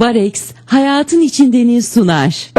Barex hayatın içindeni sunar.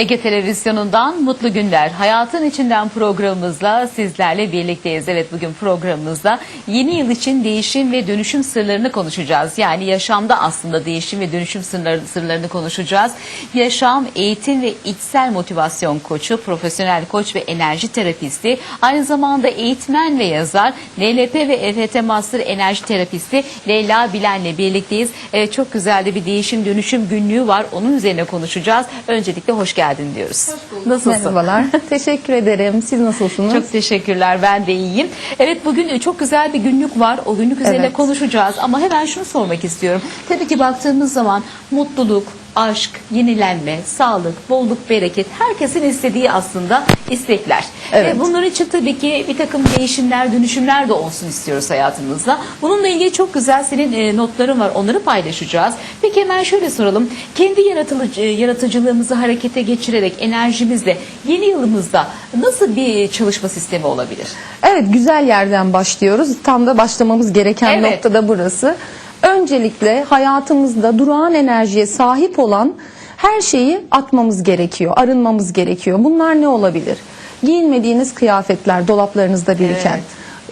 Ege Televizyonu'ndan Mutlu Günler. Hayatın içinden programımızla sizlerle birlikteyiz. Evet bugün programımızda yeni yıl için değişim ve dönüşüm sırlarını konuşacağız. Yani yaşamda aslında değişim ve dönüşüm sırları, sırlarını konuşacağız. Yaşam, eğitim ve içsel motivasyon koçu, profesyonel koç ve enerji terapisti, aynı zamanda eğitmen ve yazar, NLP ve EFT Master enerji terapisti Leyla Bilen'le birlikteyiz. Evet, çok güzel de bir değişim dönüşüm günlüğü var. Onun üzerine konuşacağız. Öncelikle hoş geldin diyoruz. Nasılsın? Merhabalar. Teşekkür ederim. Siz nasılsınız? Çok teşekkürler. Ben de iyiyim. Evet bugün çok güzel bir günlük var. O günlük üzerine Evet. konuşacağız. Ama hemen şunu sormak istiyorum. Tabii ki baktığımız zaman mutluluk, aşk, yenilenme, sağlık, bolluk, bereket herkesin istediği aslında istekler. Evet. Ve bunlar için tabii ki bir takım değişimler, dönüşümler de olsun istiyoruz hayatımızda. Bununla ilgili çok güzel senin e, notların var. Onları paylaşacağız. Peki hemen şöyle soralım. Kendi yaratıcı, yaratıcılığımızı harekete geçirerek enerjimizle yeni yılımızda nasıl bir çalışma sistemi olabilir? Evet güzel yerden başlıyoruz. Tam da başlamamız gereken Evet. nokta da burası. Öncelikle hayatımızda durağan enerjiye sahip olan her şeyi atmamız gerekiyor, arınmamız gerekiyor. Bunlar ne olabilir? Giyinmediğiniz kıyafetler, dolaplarınızda biriken.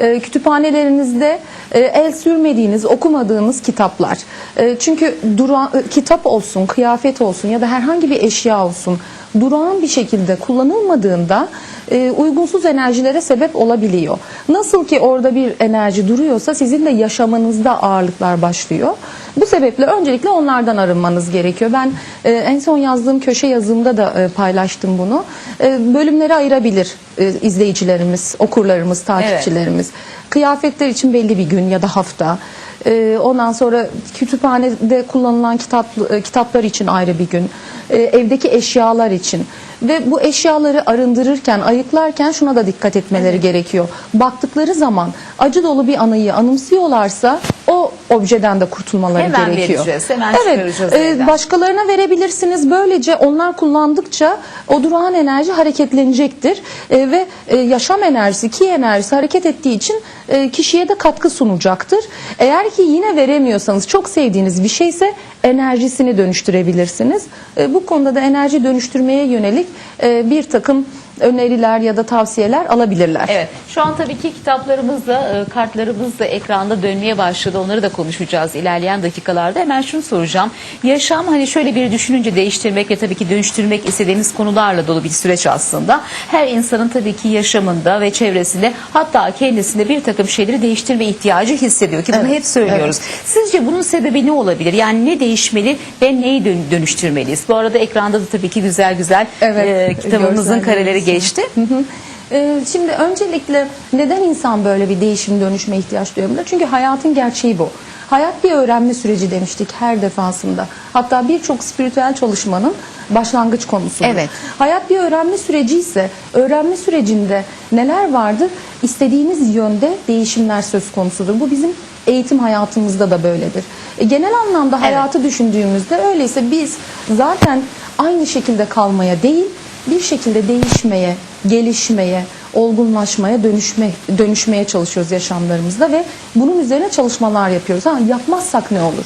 e, kütüphanelerinizde e, el sürmediğiniz, okumadığınız kitaplar. E, çünkü duran, e, kitap olsun, kıyafet olsun ya da herhangi bir eşya olsun durağan bir şekilde kullanılmadığında e, uygunsuz enerjilere sebep olabiliyor. Nasıl ki orada bir enerji duruyorsa sizin de yaşamanızda ağırlıklar başlıyor. Bu sebeple öncelikle onlardan arınmanız gerekiyor. Ben e, en son yazdığım köşe yazımda da e, paylaştım bunu. E, bölümlere ayırabilir e, izleyicilerimiz, okurlarımız, takipçilerimiz. Kıyafetler için belli bir gün ya da hafta. E, ondan sonra kütüphanede kullanılan kitap, e, kitaplar için ayrı bir gün. E, evdeki eşyalar için. Ve bu eşyaları arındırırken, ayıklarken şuna da dikkat etmeleri gerekiyor. Baktıkları zaman acı dolu bir anıyı anımsıyorlarsa o objeden de kurtulmaları Hemen gerekiyor. vereceğiz, hemen evet, e, evden. başkalarına verebilirsiniz. Böylece onlar kullandıkça o durağan enerji hareketlenecektir. E, ve e, yaşam enerjisi, ki enerjisi hareket ettiği için e, kişiye de katkı sunacaktır. Eğer ki yine veremiyorsanız çok sevdiğiniz bir şeyse enerjisini dönüştürebilirsiniz. E, bu konuda da enerji dönüştürmeye yönelik e, bir takım öneriler ya da tavsiyeler alabilirler. Evet. Şu an tabii ki kitaplarımız da, e, kartlarımız da ekranda dönmeye başladı. Onları da konuşacağız ilerleyen dakikalarda. Hemen şunu soracağım. Yaşam hani şöyle bir düşününce değiştirmek ve tabii ki dönüştürmek istediğimiz konularla dolu bir süreç aslında. Her insanın tabii ki yaşamında ve çevresinde hatta kendisinde bir takım şeyleri değiştirme ihtiyacı hissediyor ki bunu Evet, hep söylüyoruz. Sizce bunun sebebi ne olabilir? Yani ne değişmeli ve neyi dön- dönüştürmeliyiz? Bu arada ekranda da tabii ki güzel güzel Evet, e, kitabımızın kareleri. Geçti. Hı hı. Ee, Şimdi öncelikle neden insan böyle bir değişim dönüşme ihtiyaç duyabilir? Çünkü hayatın gerçeği bu. Hayat bir öğrenme süreci demiştik her defasında. Hatta birçok spiritüel çalışmanın başlangıç konusu. Evet. Hayat bir öğrenme süreci ise öğrenme sürecinde neler vardır? İstediğiniz yönde değişimler söz konusudur. Bu bizim eğitim hayatımızda da böyledir. E, genel anlamda hayatı düşündüğümüzde öyleyse biz zaten aynı şekilde kalmaya değil bir şekilde değişmeye, gelişmeye, olgunlaşmaya, dönüşme, dönüşmeye çalışıyoruz yaşamlarımızda ve bunun üzerine çalışmalar yapıyoruz. Ha, yapmazsak ne olur?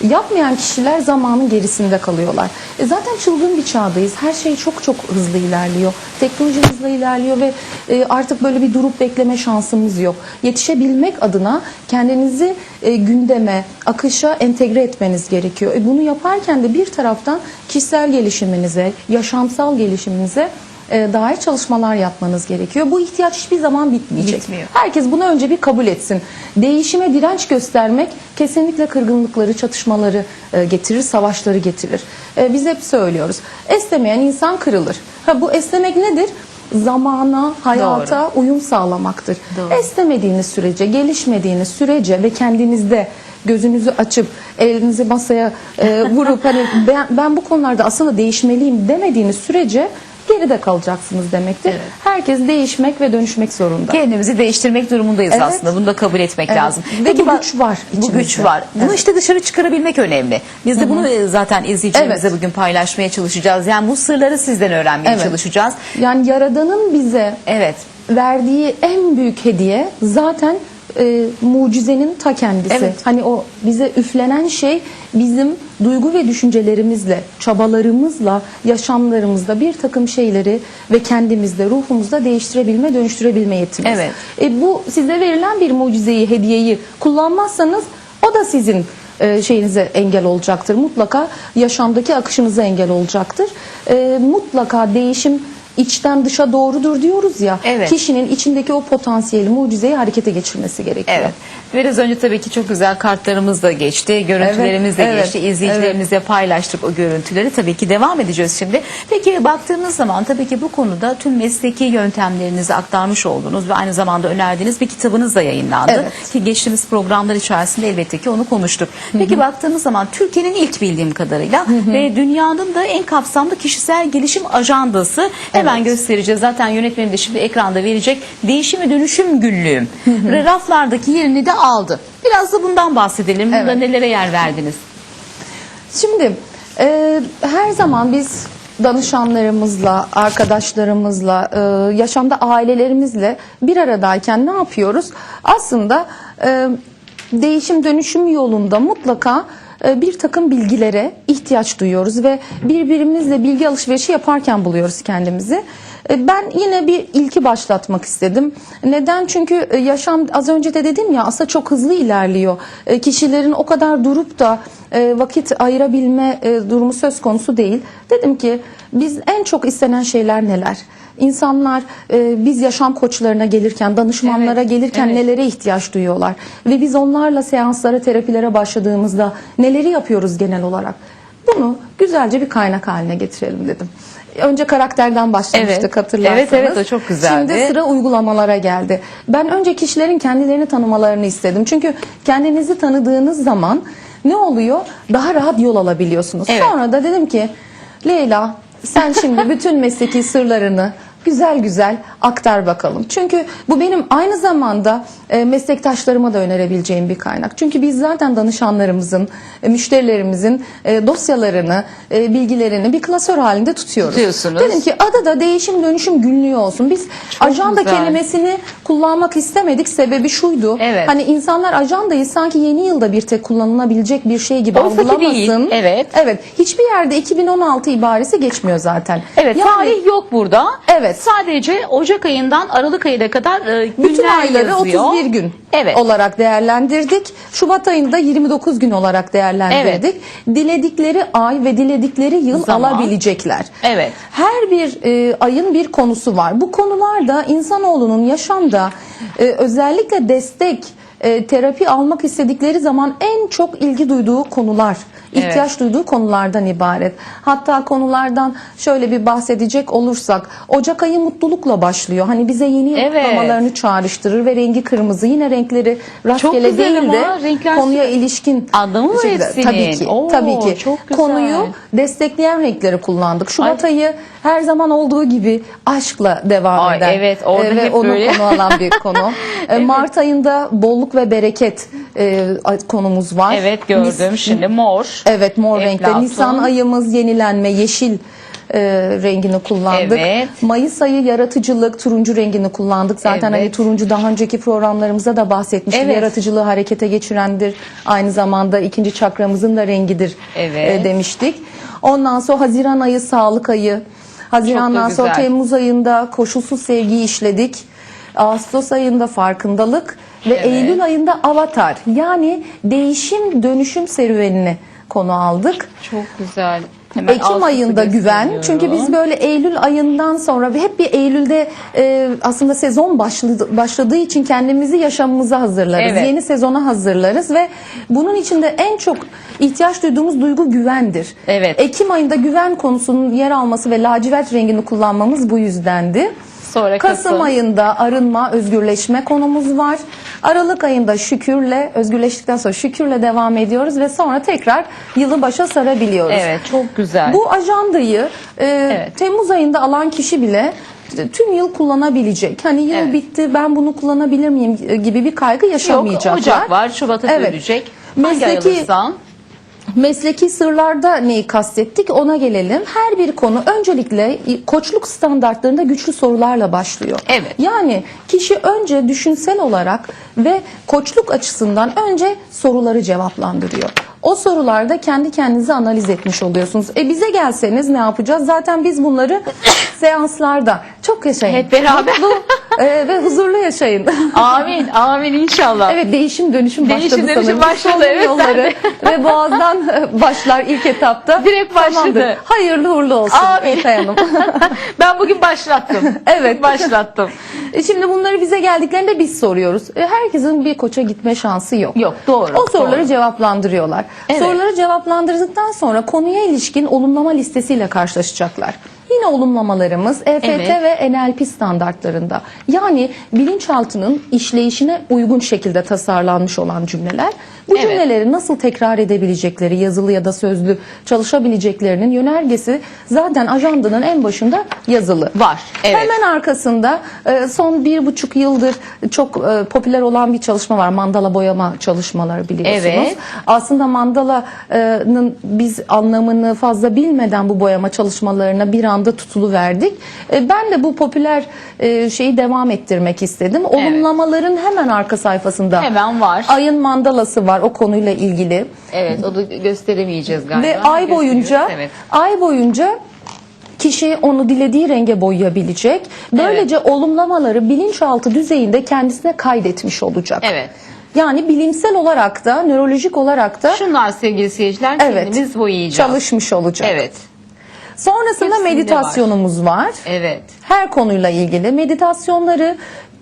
Yapmayan kişiler zamanın gerisinde kalıyorlar. E zaten çılgın bir çağdayız. Her şey çok çok hızlı ilerliyor. Teknoloji hızlı ilerliyor ve e, artık böyle bir durup bekleme şansımız yok. Yetişebilmek adına kendinizi e, gündeme, akışa entegre etmeniz gerekiyor. E, bunu yaparken de bir taraftan kişisel gelişiminize, yaşamsal gelişiminize e, dair çalışmalar yapmanız gerekiyor. Bu ihtiyaç hiçbir zaman bitmeyecek. Bitmiyor. Herkes bunu önce bir kabul etsin. Değişime direnç göstermek kesinlikle kırgınlıkları, çatışmaları e, getirir, savaşları getirir. E, Biz hep söylüyoruz. Esnemeyen insan kırılır. Ha bu esnemek nedir? Zamana, hayata uyum sağlamaktır. Doğru. Esnemediğiniz sürece, gelişmediğiniz sürece ve kendinizde gözünüzü açıp elinizi masaya e, vurup hani ben, ben bu konularda aslında değişmeliyim demediğiniz sürece geride kalacaksınız demektir. Herkes değişmek ve dönüşmek zorunda. Kendimizi değiştirmek durumundayız Evet. aslında. Bunu da kabul etmek Evet. lazım. Ve bu bak- güç var Bu güç içimizde. var. Bunu Evet. işte dışarı çıkarabilmek önemli. Biz de bunu e, zaten izleyicilerimize Evet. bugün paylaşmaya çalışacağız. Yani bu sırları sizden öğrenmeye Evet. çalışacağız. Yani Yaradan'ın bize Evet. verdiği en büyük hediye zaten e, mucizenin ta kendisi. Evet. Hani o bize üflenen şey bizim duygu ve düşüncelerimizle, çabalarımızla, yaşamlarımızda bir takım şeyleri ve kendimizde, ruhumuzda değiştirebilme, dönüştürebilme yetimiz. Evet. E, bu size verilen bir mucizeyi, hediyeyi kullanmazsanız o da sizin e, şeyinize engel olacaktır. Mutlaka yaşamdaki akışınıza engel olacaktır. E, mutlaka değişim içten dışa doğrudur diyoruz ya. Evet. Kişinin içindeki o potansiyeli, mucizeyi harekete geçirmesi gerekiyor. Evet. Biraz önce tabii ki çok güzel kartlarımız da geçti. Görüntülerimiz de Evet, evet, geçti. İzleyicilerimizle paylaştık o görüntüleri. Tabii ki devam edeceğiz şimdi. Peki baktığımız zaman tabii ki bu konuda tüm mesleki yöntemlerinizi aktarmış olduğunuz ve aynı zamanda önerdiğiniz bir kitabınız da yayınlandı. Evet. Ki geçtiğimiz programlar içerisinde elbette ki onu konuştuk. Peki baktığımız zaman Türkiye'nin ilk bildiğim kadarıyla ve dünyanın da en kapsamlı kişisel gelişim ajandası hemen göstereceğiz. Zaten yönetmenim de şimdi ekranda verecek. Değişim ve dönüşüm günlüğüm. Raflardaki yerini de aldı. Biraz da bundan bahsedelim. Bunda Evet. nelere yer verdiniz? Şimdi e, her zaman biz danışanlarımızla, arkadaşlarımızla, e, yaşamda ailelerimizle bir aradayken ne yapıyoruz? Aslında e, değişim dönüşüm yolunda mutlaka bir takım bilgilere ihtiyaç duyuyoruz ve birbirimizle bilgi alışverişi yaparken buluyoruz kendimizi. E, Ben yine bir ilki başlatmak istedim. Neden? Çünkü e, yaşam az önce de dedim ya aslında çok hızlı ilerliyor. E, Kişilerin o kadar durup da vakit ayırabilme durumu söz konusu değil. Dedim ki biz en çok istenen şeyler neler? İnsanlar e, biz yaşam koçlarına gelirken, danışmanlara Evet, gelirken evet. nelere ihtiyaç duyuyorlar? Ve biz onlarla seanslara, terapilere başladığımızda neleri yapıyoruz genel olarak? Bunu güzelce bir kaynak haline getirelim dedim. Önce karakterden başlamıştık Evet. hatırlarsanız. Evet, evet, o çok güzeldi. Şimdi sıra uygulamalara geldi. Ben önce kişilerin kendilerini tanımalarını istedim. Çünkü kendinizi tanıdığınız zaman ne oluyor? Daha rahat yol alabiliyorsunuz. Evet. Sonra da dedim ki Leyla sen şimdi bütün mesleki sırlarını güzel güzel aktar bakalım. Çünkü bu benim aynı zamanda e, meslektaşlarıma da önerebileceğim bir kaynak. Çünkü biz zaten danışanlarımızın, e, müşterilerimizin e, dosyalarını, e, bilgilerini bir klasör halinde tutuyoruz. Tutuyorsunuz. Dedim ki adı da değişim dönüşüm günlüğü olsun. Biz ajanda güzel. kelimesini kullanmak istemedik. Sebebi şuydu. Evet. Hani insanlar ajandayı sanki yeni yılda bir tek kullanılabilecek bir şey gibi Oysa algılamasın. evet. Evet. Hiçbir yerde 2016 ibaresi geçmiyor zaten. Evet Yani tarih yok burada. Evet. Sadece Ocak ayından Aralık ayına kadar e, günler bütün ayları yazıyor. 31 gün Evet. olarak değerlendirdik. Şubat ayında 29 gün olarak değerlendirdik. Diledikleri ay ve diledikleri yıl Zaman. alabilecekler. Evet. Her bir e, ayın bir konusu var. Bu konular da insanoğlunun yaşamda e, özellikle destek, e, terapi almak istedikleri zaman en çok ilgi duyduğu konular, Evet. ihtiyaç duyduğu konulardan ibaret. Hatta konulardan şöyle bir bahsedecek olursak Ocak ayı mutlulukla başlıyor. Hani bize yeni yıl Evet. kutlamalarını çağrıştırır ve rengi kırmızı. Yine renkleri rastgele güzel değil de ama renkler konuya ilişkin var şekilde- hepsinin. Tabii ki. Oo, tabii ki. çok güzel. Konuyu destekleyen renkleri kullandık. Şubat Ay. ayı her zaman olduğu gibi aşkla devam Ay, eden. evet, orada e, ve hep onu böyle. konu alan bir konu. E, Mart ayında bolluk ve bereket e, konumuz var. Evet gördüm Nis- şimdi mor. Evet mor renkte. Eflatun. Nisan ayımız yenilenme yeşil e, rengini kullandık. Evet. Mayıs ayı yaratıcılık turuncu rengini kullandık. Zaten Evet. hani turuncu daha önceki programlarımızda da bahsetmiştik. Evet. Yaratıcılığı harekete geçirendir. Aynı zamanda ikinci çakramızın da rengidir Evet. e, demiştik. Ondan sonra Haziran ayı sağlık ayı. Hazirandan sonra. Temmuz ayında koşulsuz sevgiyi işledik. Ağustos ayında farkındalık ve Evet. Eylül ayında avatar. Yani değişim dönüşüm serüvenini konu aldık. Çok güzel. Hemen Ekim ayında güven. Çünkü biz böyle Eylül ayından sonra ve hep bir Eylül'de e, aslında sezon başladı, başladığı için kendimizi yaşamımıza hazırlarız. Evet. Yeni sezona hazırlarız ve bunun içinde en çok ihtiyaç duyduğumuz duygu güvendir. Evet. Ekim ayında güven konusunun yer alması ve lacivert rengini kullanmamız bu yüzdendi. Sonra Kasım Kasım. ayında arınma, özgürleşme konumuz var. Aralık ayında şükürle, özgürleştikten sonra şükürle devam ediyoruz ve sonra tekrar yılı başa sarabiliyoruz. Evet çok güzel. Bu ajandayı e, Evet. Temmuz ayında alan kişi bile tüm yıl kullanabilecek. Hani yıl Evet. bitti ben bunu kullanabilir miyim gibi bir kaygı Yok yaşamayacaklar. Ocak var Şubat'a Evet. dönecek. Hangi Mesleki-. Mesleki sırlarda neyi kastettik ona gelelim. Her bir konu öncelikle koçluk standartlarında güçlü sorularla başlıyor. Evet. Yani kişi önce düşünsel olarak ve koçluk açısından önce soruları cevaplandırıyor. O sorularda kendi kendinizi analiz etmiş oluyorsunuz. E bize gelseniz ne yapacağız? Zaten biz bunları seanslarda çok yaşayın. Hep beraber. Mutlu, e, ve huzurlu yaşayın. Amin amin inşallah. Evet değişim dönüşüm Değişim başladı dönüşüm sanırım. başladı, evet, yolları ve boğazdan başlar ilk etapta. Direkt başladı. Tamamdır. Hayırlı uğurlu olsun Amin. Efe Hanım. ben bugün başlattım. Evet. başlattım. E Şimdi bunları bize geldiklerinde biz soruyoruz. E, Herkesin bir koça gitme şansı yok. Yok, doğru, O soruları doğru. cevaplandırıyorlar. Evet. Soruları cevaplandırdıktan sonra konuya ilişkin olumlama listesiyle karşılaşacaklar. Yine olumlamalarımız EFT Evet. ve NLP standartlarında. Yani bilinçaltının işleyişine uygun şekilde tasarlanmış olan cümleler. Bu Evet. cümleleri nasıl tekrar edebilecekleri, yazılı ya da sözlü çalışabileceklerinin yönergesi zaten ajandanın en başında yazılı. Var, evet. Hemen arkasında e, son bir buçuk yıldır çok e, popüler olan bir çalışma var. Mandala boyama çalışmaları biliyorsunuz. Evet. Aslında mandalanın biz anlamını fazla bilmeden bu boyama çalışmalarına bir anda tutulu verdik. Ben de bu popüler e, şeyi devam ettirmek istedim. Olumlamaların hemen arka sayfasında Hemen var. ayın mandalası var o konuyla ilgili. Evet o da gösteremeyeceğiz galiba. Ve ay boyunca Evet. ay boyunca kişi onu dilediği renge boyayabilecek. Böylece olumlamaları bilinçaltı düzeyinde kendisine kaydetmiş olacak. Evet. Yani bilimsel olarak da nörolojik olarak da Şunlar sevgili seyirciler evet kendimiz boyayacağız. çalışmış olacak. Evet. Sonrasında Hepsinde meditasyonumuz var. Evet. Her konuyla ilgili meditasyonları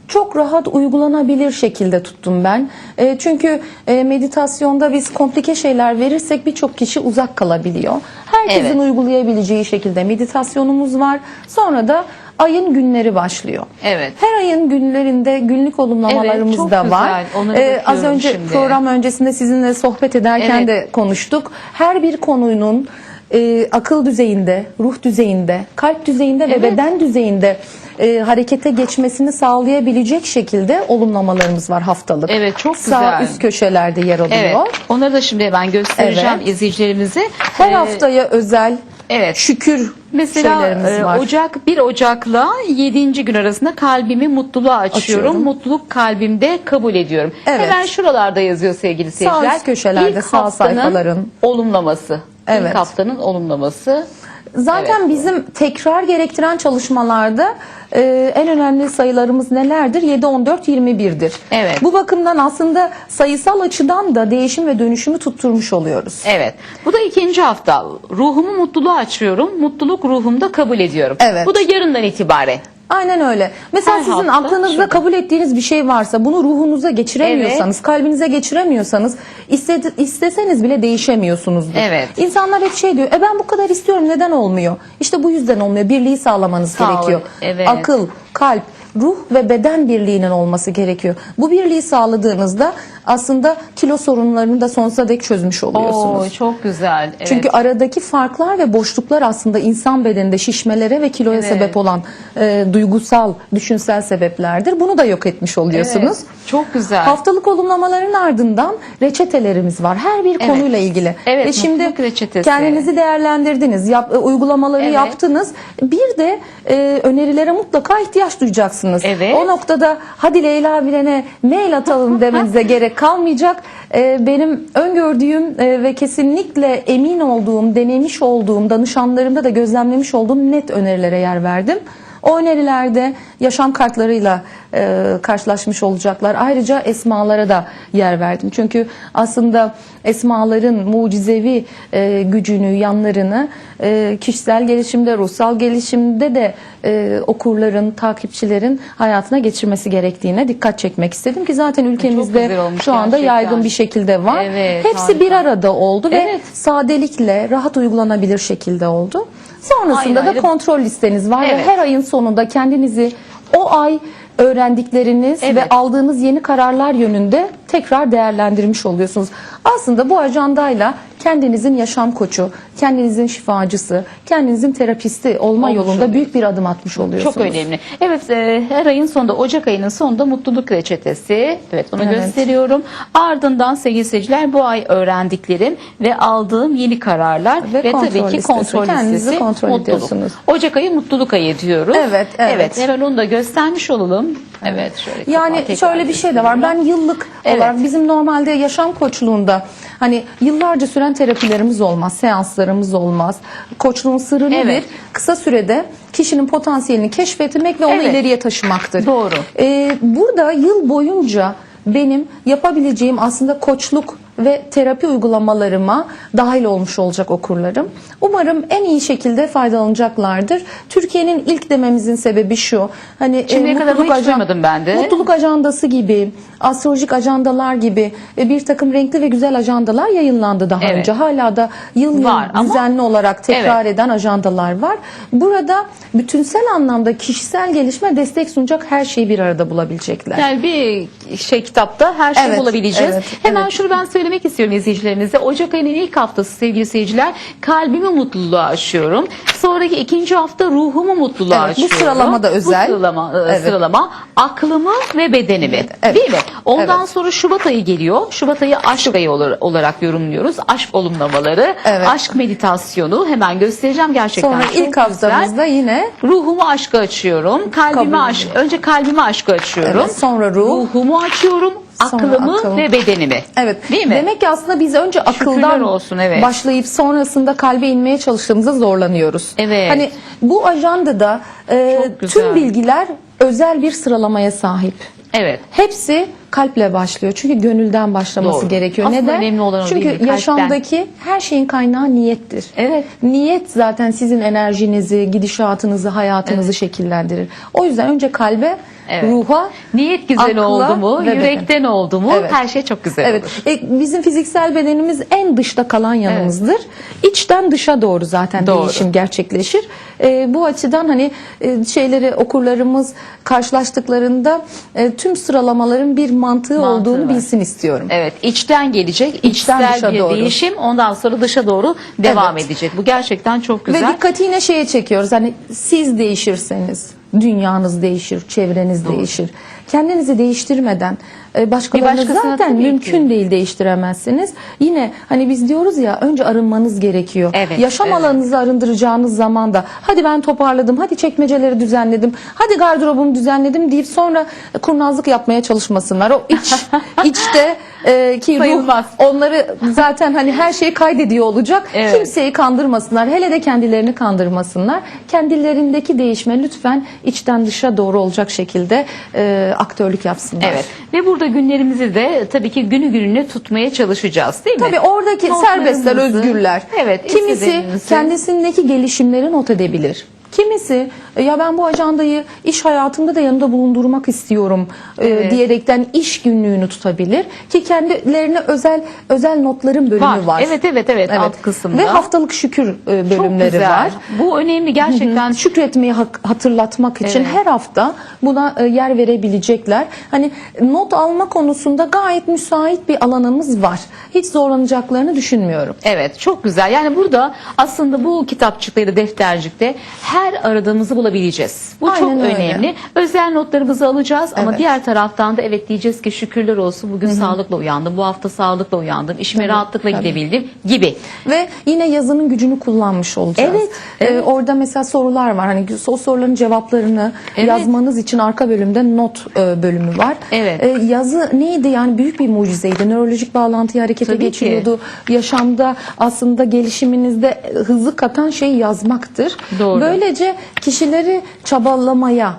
çok rahat uygulanabilir şekilde tuttum ben. E, çünkü e, meditasyonda biz komplike şeyler verirsek birçok kişi uzak kalabiliyor. Herkesin Evet. uygulayabileceği şekilde meditasyonumuz var. Sonra da ayın günleri başlıyor. Evet. Her ayın günlerinde günlük olumlamalarımız Evet, da var. güzel. Onlara Ee, az önce şimdi. program öncesinde sizinle sohbet ederken Evet. de konuştuk. Her bir konunun e, akıl düzeyinde, ruh düzeyinde, kalp düzeyinde ve Evet. beden düzeyinde e, harekete geçmesini sağlayabilecek şekilde olumlamalarımız var haftalık. Evet, çok Sağ güzel. üst köşelerde yer alıyor. Evet. Onları da şimdi ben göstereceğim Evet. izleyicilerimize. Her Ee, haftaya özel evet. şükür Mesela e, var. Ocak 1 Ocak'la 7. gün arasında kalbimi mutluluğa açıyorum. Açıyorum. Mutluluk kalbimde kabul ediyorum. Evet. Hemen şuralarda yazıyor sevgili Sağ seyirciler. üst köşelerde, İlk sağ sayfaların. olumlaması. Evet. İlk haftanın olumlaması. Zaten Evet. bizim tekrar gerektiren çalışmalarda e, en önemli sayılarımız nelerdir? 7, 14, 21'dir. Evet. Bu bakımdan aslında sayısal açıdan da değişim ve dönüşümü tutturmuş oluyoruz. Evet. Bu da ikinci hafta. Ruhumu mutluluğa açıyorum. Mutluluk ruhumda kabul ediyorum. Evet. Bu da yarından itibaren. Aynen öyle. Mesela Her sizin hafta aklınızda şurada. kabul ettiğiniz bir şey varsa bunu ruhunuza geçiremiyorsanız, kalbinize geçiremiyorsanız istedi, isteseniz bile değişemiyorsunuzdur. Evet. İnsanlar hep şey diyor. E ben bu kadar istiyorum neden olmuyor? İşte bu yüzden olmuyor. Birliği sağlamanız Sağ gerekiyor. Evet. Akıl, kalp, ruh ve beden birliğinin olması gerekiyor. Bu birliği sağladığınızda aslında kilo sorunlarını da sonsuza dek çözmüş oluyorsunuz. Oo, çok güzel. Evet. Çünkü aradaki farklar ve boşluklar aslında insan bedeninde şişmelere ve kiloya Evet. sebep olan e, duygusal, düşünsel sebeplerdir. Bunu da yok etmiş oluyorsunuz. Evet, çok güzel. Haftalık olumlamaların ardından reçetelerimiz var. Her bir Evet. konuyla ilgili. Evet, Ve şimdi reçetesi. kendinizi değerlendirdiniz, yap- e, uygulamaları Evet. yaptınız. Bir de e, önerilere mutlaka ihtiyaç duyacaksınız. Evet. O noktada hadi Leyla Bilen'e mail atalım demenize gerek kalmayacak. E, benim öngördüğüm e, ve kesinlikle emin olduğum, denemiş olduğum, danışanlarımda da gözlemlemiş olduğum net önerilere yer verdim. O önerilerde yaşam kartlarıyla e, karşılaşmış olacaklar. Ayrıca esmalara da yer verdim. Çünkü aslında esmaların mucizevi e, gücünü, yanlarını e, kişisel gelişimde, ruhsal gelişimde de e, okurların, takipçilerin hayatına geçirmesi gerektiğine dikkat çekmek istedim ki zaten ülkemizde şu anda gerçekten. yaygın bir şekilde var. Evet, Hepsi bir harika. arada oldu ve Evet. sadelikle rahat uygulanabilir şekilde oldu. Sonrasında Ayrı da ayrı- kontrol listeniz var Evet. ve her ayın sonunda kendinizi o ay öğrendikleriniz Evet. ve aldığınız yeni kararlar yönünde tekrar değerlendirmiş oluyorsunuz. Aslında bu ajandayla kendinizin yaşam koçu, kendinizin şifacısı, kendinizin terapisti olma Olmuş yolunda büyük bir adım atmış oluyorsunuz. Çok önemli. Evet e, her ayın sonunda Ocak ayının sonunda mutluluk reçetesi. Evet bunu Evet. gösteriyorum. Ardından sevgili seyirciler bu ay öğrendiklerim ve aldığım yeni kararlar Ve ve, tabii ki listesi. kontrol Kendinizi listesi kontrol mutluluk. ediyorsunuz. Ocak ayı mutluluk ayı diyoruz. Evet, evet. hemen onu da göstermiş olalım. Evet şöyle Yani şöyle bir şey de var. Ben yıllık Evet. olarak bizim normalde yaşam koçluğunda hani yıllarca süren terapilerimiz olmaz, seanslarımız olmaz. Koçluğun sırrı nedir? Evet. Kısa sürede kişinin potansiyelini keşfetmek ve onu Evet. ileriye taşımaktır. Doğru. Ee, burada yıl boyunca benim yapabileceğim aslında koçluk ve terapi uygulamalarıma dahil olmuş olacak okurlarım. Umarım en iyi şekilde faydalanacaklardır. Türkiye'nin ilk dememizin sebebi şu. Hani Şimdiye kadar mutluluk ajan- ben de. Mutluluk ajandası gibi, astrolojik ajandalar gibi e, bir takım renkli ve güzel ajandalar yayınlandı daha Evet. önce. Hala da yıl yıl Var ama- düzenli olarak tekrar eden ajandalar var. Burada bütünsel anlamda kişisel gelişme destek sunacak her şeyi bir arada bulabilecekler. Yani bir şey kitapta her şeyi Evet, bulabileceğiz. evet, Hemen evet. şunu ben söylemek istiyorum izleyicilerimize. Ocak ayının ilk haftası sevgili seyirciler kalbimi mutluluğa aşıyorum. Sonraki ikinci hafta ruhumu mutluluğa Evet, bu aşıyorum. sıralama da özel. Bu sıralama, e, Evet. sıralama aklımı ve bedenimi. evet. Değil mi? Ondan Evet. sonra Şubat ayı geliyor. Şubat ayı aşk ayı olarak yorumluyoruz. Aşk olumlamaları, Evet. aşk meditasyonu hemen göstereceğim gerçekten. Sonra çok ilk haftamızda yine Ruhumu aşka açıyorum. Kalbimi aşk. Önce kalbimi aşka açıyorum. Evet, sonra ruh. Ruhumu açıyorum. Sonra Aklımı akıl. ve bedenimi. Evet. Değil mi? Demek ki aslında biz önce Şükürler akıldan olsun, evet. başlayıp sonrasında kalbe inmeye çalıştığımızda zorlanıyoruz. Evet. Hani bu ajandada e, Çok güzel. tüm bilgiler özel bir sıralamaya sahip. Evet. Hepsi kalple başlıyor. Çünkü gönülden başlaması Doğru. gerekiyor. Aslında Neden? önemli olan o Çünkü değil mi? Kalpten. yaşamdaki her şeyin kaynağı niyettir. Evet. Niyet zaten sizin enerjinizi, gidişatınızı, hayatınızı şekillendirir. O yüzden önce kalbe, Evet. ruha, Niyet güzel akla oldu mu, yürekten oldu mu Evet. her şey çok güzel Evet. olur. E, bizim fiziksel bedenimiz en dışta kalan yanımızdır. İçten dışa doğru zaten Doğru. değişim gerçekleşir. E, bu açıdan hani e, şeyleri okurlarımız karşılaştıklarında e, tüm sıralamaların bir mantığı, Mantığı olduğunu var. bilsin istiyorum. Evet, içten gelecek, İçten içsel dışa bir doğru. değişim, ondan sonra dışa doğru devam Evet. edecek. Bu gerçekten çok güzel. Ve dikkati yine şeye çekiyoruz. Hani siz değişirseniz dünyanız değişir, çevreniz değişir. Kendinizi değiştirmeden e, başkalarını zaten mümkün ki. değil değiştiremezsiniz. Yine hani biz diyoruz ya önce arınmanız gerekiyor. Evet, Yaşam evet. alanınızı arındıracağınız zaman da hadi ben toparladım, hadi çekmeceleri düzenledim, hadi gardırobumu düzenledim deyip sonra kurnazlık yapmaya çalışmasınlar. O iç içte e, ki ruh Sayılmaz. onları zaten hani her şeyi kaydediyor olacak. Evet. Kimseyi kandırmasınlar. Hele de kendilerini kandırmasınlar. Kendilerindeki değişme lütfen içten dışa doğru olacak şekilde e, aktörlük yapsınlar. Evet. Ve burada günlerimizi de tabii ki günü gününe tutmaya çalışacağız değil mi? Tabii oradaki serbestler, özgürler. Evet. Kimisi kendisindeki gelişimleri not edebilir. Kimisi "E, ya ben bu ajandayı iş hayatımda da yanında bulundurmak istiyorum e, Evet. diyerekten iş günlüğünü tutabilir ki kendilerine özel özel notların bölümü Var. var. Evet, evet, evet, alt kısımda. Ve haftalık şükür e, Çok bölümleri güzel. var. Bu önemli gerçekten. şükretmeyi hak- hatırlatmak için Evet. her hafta buna yer verebilecekler. Hani not alma konusunda gayet müsait bir alanımız var. Hiç zorlanacaklarını düşünmüyorum. Evet çok güzel. Yani burada aslında bu kitapçıkta ya da deftercikte her aradığımızı bulabileceğiz. Bu Aynen çok öyle. önemli. Özel notlarımızı alacağız ama Evet. diğer taraftan da evet diyeceğiz ki şükürler olsun bugün sağlıkla uyandım. Bu hafta sağlıkla uyandım. işime rahatlıkla tabii. gidebildim gibi. Ve yine yazının gücünü kullanmış olacağız. Evet, Ee, evet. orada mesela sorular var. Hani o soruların cevaplarını Evet. yazmanız için arka bölümde not e, bölümü var. Evet. Ee, yazı neydi yani büyük bir mucizeydi. Nörolojik bağlantıyı harekete Tabii ki. geçiriyordu. Yaşamda aslında gelişiminizde hızı katan şey yazmaktır. Doğru. Böylece kişileri çabalamaya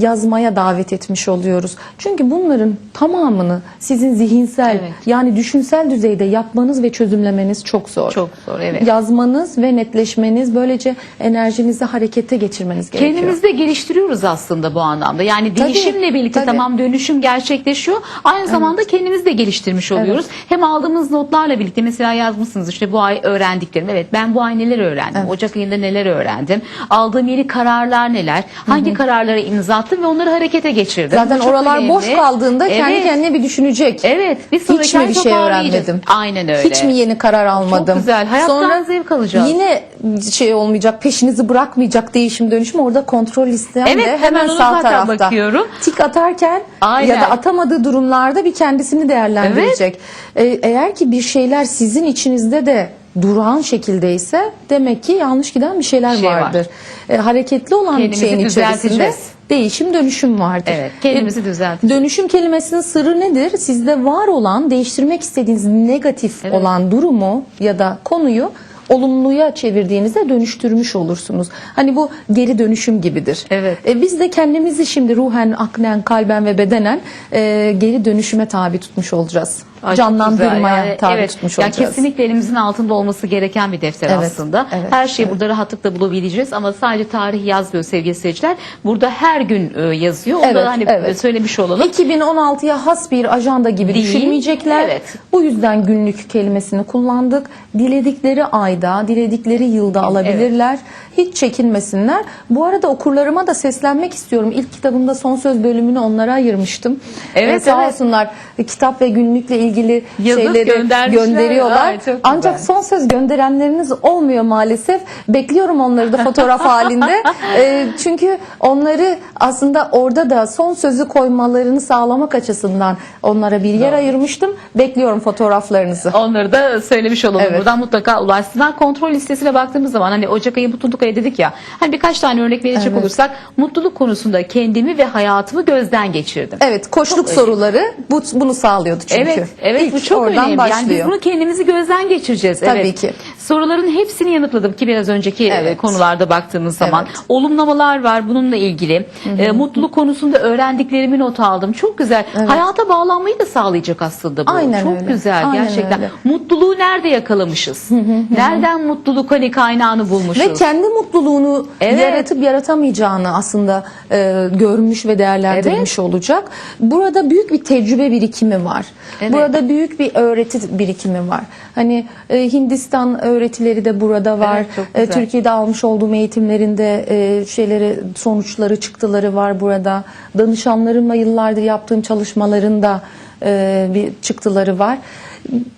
yazmaya davet etmiş oluyoruz. Çünkü bunların tamamını sizin zihinsel Evet. yani düşünsel düzeyde yapmanız ve çözümlemeniz çok zor. Çok zor, evet. Yazmanız ve netleşmeniz böylece enerjinizi harekete geçirmeniz gerekiyor. Kendimizi de geliştiriyoruz aslında bu anlamda. Yani Tabii, değişimle birlikte tabii. tamam dönüşüm gerçekleşiyor. Aynı zamanda kendimizi de geliştirmiş oluyoruz. Hem aldığımız notlarla birlikte mesela yazmışsınız işte bu ay öğrendiklerim. Evet ben bu ay neler öğrendim? Ocak ayında neler öğrendim? Aldığım yeni kararlar neler? Hangi kararlara imza adımlarınızı attım ve onları harekete geçirdim. Zaten Bu çok oralar boş önemli. kaldığında kendi Evet. kendine bir düşünecek. Evet. Bir Hiç mi ay bir şey toparlayacağız. öğrenmedim? Aynen öyle. Hiç mi yeni karar almadım? güzel. Hayattan zevk alacağız. Yine şey olmayacak, peşinizi bırakmayacak değişim dönüşüm orada kontrol isteyen Evet, de hemen hemen ona sağ zaten tarafta. bakıyorum. Tik atarken Aynen. ya da atamadığı durumlarda bir kendisini değerlendirecek. Ee, eğer ki bir şeyler sizin içinizde de durağan şekildeyse demek ki yanlış giden bir şeyler Şey var. vardır. Ee, hareketli olan Kendimizi şeyin içerisinde değişim dönüşüm vardır. Evet, kendimizi E, düzelteceğiz. Dönüşüm kelimesinin sırrı nedir? Sizde var olan, değiştirmek istediğiniz negatif Evet. olan durumu ya da konuyu olumluya çevirdiğinizde dönüştürmüş olursunuz. Hani bu geri dönüşüm gibidir. Evet. E, biz de kendimizi şimdi ruhen, aklen, kalben ve bedenen e, geri dönüşüme tabi tutmuş olacağız. Ay, Canlandırmaya. Yani tabi evet, tutmuş yani olacağız. Kesinlikle elimizin altında olması gereken bir defter Evet, aslında. evet, her şeyi evet. burada rahatlıkla bulabileceğiz ama sadece tarih yazmıyor sevgili seyirciler. Burada her gün e, yazıyor. Onu Evet, da hani evet. söylemiş olalım. 2016'ya has bir ajanda gibi Değil. düşünmeyecekler. Evet. Bu yüzden günlük kelimesini kullandık. Diledikleri ayda, diledikleri yılda alabilirler. Hiç çekinmesinler. Bu arada okurlarıma da seslenmek istiyorum. İlk kitabımda son söz bölümünü onlara ayırmıştım. Evet, Ee, sağ evet. olsunlar kitap ve günlükle ilgili Yazıp şeyleri gönderiyorlar. Ay. Ancak son söz gönderenleriniz olmuyor maalesef. Bekliyorum onları da fotoğraf halinde. Ee, çünkü onları aslında orada da son sözü koymalarını sağlamak açısından onlara bir yer ayırmıştım. Bekliyorum fotoğraflarınızı. Onları da söylemiş olalım. Evet. Buradan mutlaka ulaşsınlar. Kontrol listesine baktığımız zaman hani Ocak ayı mutluluk ayı dedik ya. Hani birkaç tane örnek verecek Evet. olursak mutluluk konusunda kendimi ve hayatımı gözden geçirdim. Evet, koçluk Çok soruları bu, bunu sağlıyordu çünkü. Evet, evet İlk bu çok oradan önemli. başlıyor. Yani biz bunu kendimizi gözden geçireceğiz. Tabii evet. ki. Soruların hepsini yanıtladım ki biraz önceki e, Evet. konularda baktığımız zaman. Evet. Olumlamalar var bununla ilgili. E, mutluluk konusunda öğrendiklerimi not aldım. Çok güzel. Hayata bağlanmayı da sağlayacak aslında bu. Aynen çok öyle. güzel Aynen gerçekten. öyle. Mutluluğu nerede yakalamışız? Nereden mutluluk hani kaynağını bulmuşuz? Ve kendi mutluluğunu Evet. yaratıp yaratamayacağını aslında e, görmüş ve değerlendirmiş olacak. Burada büyük bir tecrübe birikimi var. Evet. Burada büyük bir öğreti birikimi var. Hani e, Hindistan öğretileri de burada var. Evet, E. Türkiye'de almış olduğum eğitimlerinde e, şeyleri sonuçları çıktıları var burada. Danışanlarımla yıllardır yaptığım çalışmalarında e, bir çıktıları var.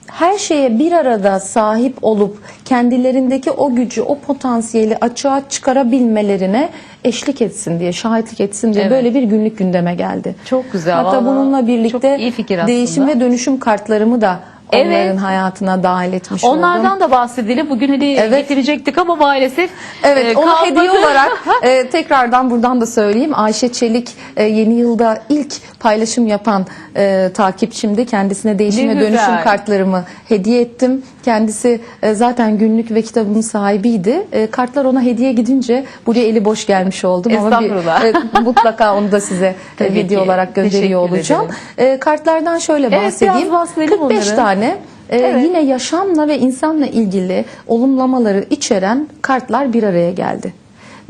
Her şeye bir arada sahip olup kendilerindeki o gücü, o potansiyeli açığa çıkarabilmelerine eşlik etsin diye, şahitlik etsin diye Evet. böyle bir günlük gündeme geldi. Çok güzel, Hatta vallahi. bununla birlikte değişim ve dönüşüm kartlarımı da Evet. onların hayatına dahil etmiş oldum. Onlardan da bahsedelim. Bugün hani Evet. getirecektik ama maalesef Evet, e, onu kalmadı. hediye olarak e, tekrardan buradan da söyleyeyim. Ayşe Çelik e, yeni yılda ilk paylaşım yapan e, takipçimdi. Kendisine değişim Ne ve dönüşüm güzel. kartlarımı hediye ettim. Kendisi e, zaten günlük ve kitabımın sahibiydi. E, kartlar ona hediye gidince buraya eli boş gelmiş oldum. Ama bir, e, mutlaka onu da size e, ki. olarak gönderiyor Teşekkür olacağım. ederim. E, kartlardan şöyle Evet, bahsedeyim. biraz bahsedelim 45 onları. tane e, Evet. yine yaşamla ve insanla ilgili olumlamaları içeren kartlar bir araya geldi.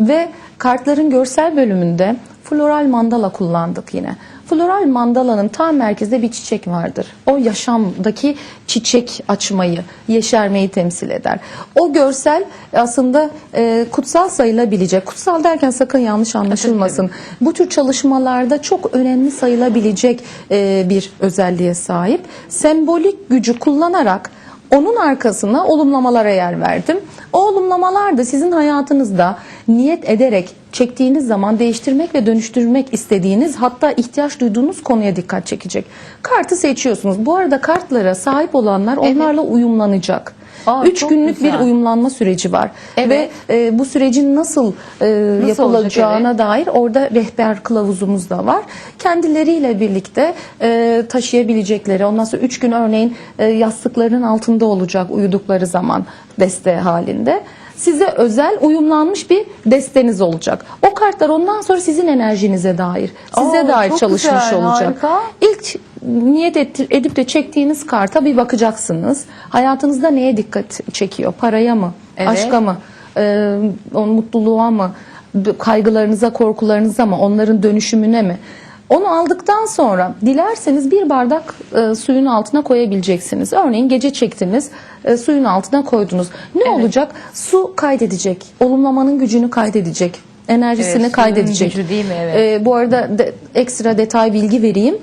Ve kartların görsel bölümünde floral mandala kullandık yine. Floral mandalanın tam merkezde bir çiçek vardır. O yaşamdaki çiçek açmayı, yeşermeyi temsil eder. O görsel aslında e, kutsal sayılabilecek. Kutsal derken sakın yanlış anlaşılmasın. Bu tür çalışmalarda çok önemli sayılabilecek e, bir özelliğe sahip. Sembolik gücü kullanarak onun arkasına olumlamalara yer verdim. O olumlamalar da sizin hayatınızda niyet ederek çektiğiniz zaman değiştirmek ve dönüştürmek istediğiniz hatta ihtiyaç duyduğunuz konuya dikkat çekecek. Kartı seçiyorsunuz. Bu arada kartlara sahip olanlar onlarla uyumlanacak. Aa, Üç çok günlük güzel. bir uyumlanma süreci var. Evet. Ve e, bu sürecin nasıl, e, yapılacağına olacak, dair orada rehber kılavuzumuz da var. Kendileriyle birlikte e, taşıyabilecekleri, ondan sonra üç gün örneğin e, yastıklarının altında olacak uyudukları zaman deste halinde. Size özel uyumlanmış bir desteniz olacak. O kartlar ondan sonra sizin enerjinize dair, size Aa, dair çalışmış güzel, olacak. harika. İlk niyet edip de çektiğiniz karta bir bakacaksınız. Hayatınızda neye dikkat çekiyor? Paraya mı? Evet. Aşka mı? Ee, mutluluğa mı? Kaygılarınıza, korkularınıza mı? Onların dönüşümüne mi? Onu aldıktan sonra dilerseniz bir bardak e, suyun altına koyabileceksiniz. Örneğin gece çektiniz, e, suyun altına koydunuz. Ne olacak? Su kaydedecek, olumlamanın gücünü kaydedecek. enerjisini Evet, kaydedecek. gücü değil mi? Evet. Ee, bu arada de- ekstra detay bilgi vereyim.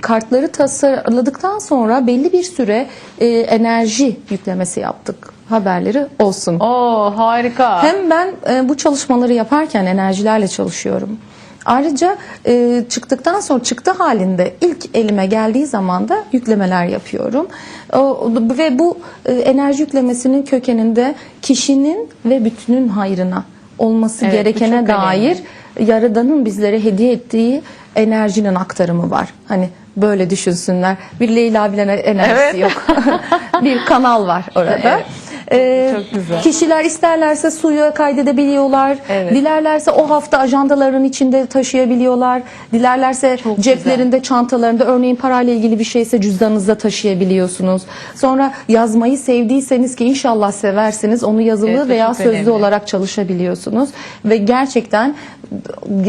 Kartları tasarladıktan sonra belli bir süre e, enerji yüklemesi yaptık. Haberleri olsun. Oo harika. Hem ben e, bu çalışmaları yaparken enerjilerle çalışıyorum. Ayrıca e, çıktıktan sonra çıktı halinde ilk elime geldiği zaman da yüklemeler yapıyorum. O, ve bu e, enerji yüklemesinin kökeninde kişinin ve bütünün hayrına olması Evet, gerekene dair Yaradan'ın bizlere hediye ettiği enerjinin aktarımı var. Hani böyle düşünsünler. Bir Leyla bilen enerjisi Evet. yok. bir kanal var orada. Evet. Ee, Çok güzel. Kişiler isterlerse suya kaydedebiliyorlar. Evet. Dilerlerse o hafta ajandaların içinde taşıyabiliyorlar. Dilerlerse Çok ceplerinde, çantalarında örneğin parayla ilgili bir şeyse cüzdanınızda taşıyabiliyorsunuz. Sonra yazmayı sevdiyseniz ki inşallah seversiniz onu yazılı Evet, veya sözlü önemli. olarak çalışabiliyorsunuz ve gerçekten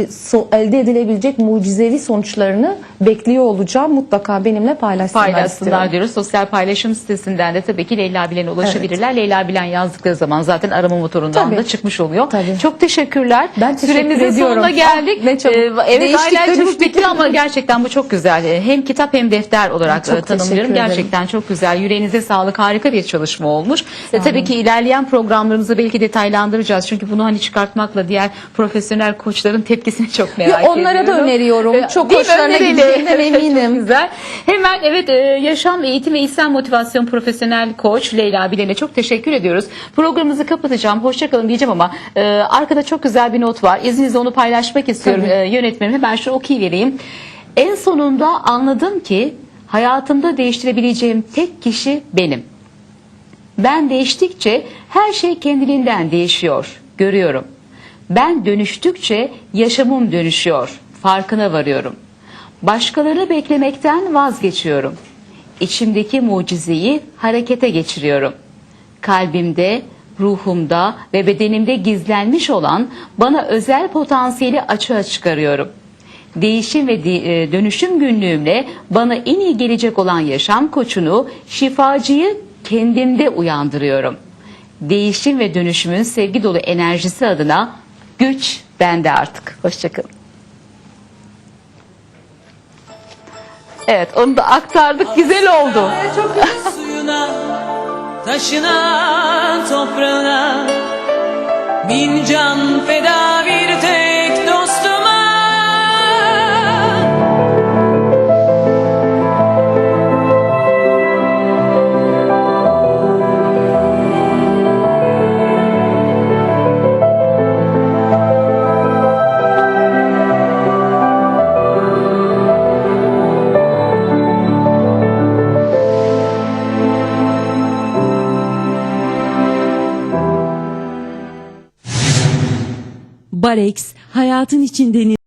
so- elde edilebilecek mucizevi sonuçlarını bekliyor olacağım. Mutlaka benimle paylaşsınlar paylaşsınlar istiyorum. diyoruz. Sosyal paylaşım sitesinden de tabii ki Leyla Bilen'e ulaşabilirler. Leyla Bilen yazdıkları zaman zaten arama motorundan Tabii. da çıkmış oluyor. Tabii. Çok teşekkürler. Ben teşekkür Süremizin ediyorum. sonuna geldik. Ne çabuk. Ee, evet dönüştük. bitti ama gerçekten bu çok güzel. Ee, Hem kitap hem defter olarak Çok e, tanımlıyorum. Gerçekten çok güzel. Yüreğinize sağlık. Harika bir çalışma olmuş. Ve tabii ki ilerleyen programlarımızı belki detaylandıracağız. Çünkü bunu hani çıkartmakla diğer profesyonel koçların tepkisini çok merak ediyorum. onlara da öneriyorum. Ee, Çok hoşlarına gideceğinden eminim. Çok güzel. Hemen evet e, yaşam eğitim ve içsel motivasyon profesyonel koç Leyla Bilen'e çok teşekkür ediyoruz. Programımızı kapatacağım. Hoşçakalın diyeceğim ama e, arkada çok güzel bir not var. İzninizle onu paylaşmak istiyorum Tabii. e, yönetmenim. Hemen şu okuyuvereyim. En sonunda anladım ki hayatımda değiştirebileceğim tek kişi benim. Ben değiştikçe her şey kendiliğinden değişiyor. Görüyorum. Ben dönüştükçe yaşamım dönüşüyor. Farkına varıyorum. Başkalarını beklemekten vazgeçiyorum. İçimdeki mucizeyi harekete geçiriyorum. Kalbimde, ruhumda ve bedenimde gizlenmiş olan bana özel potansiyeli açığa çıkarıyorum. Değişim ve e, dönüşüm günlüğümle bana en iyi gelecek olan yaşam koçunu, şifacıyı kendimde uyandırıyorum. Değişim ve dönüşümün sevgi dolu enerjisi adına güç bende artık. Hoşçakalın. Evet onu da aktardık. Güzel oldu. suyuna, taşına, toprağına Bin can feda bir Barex hayatın içinden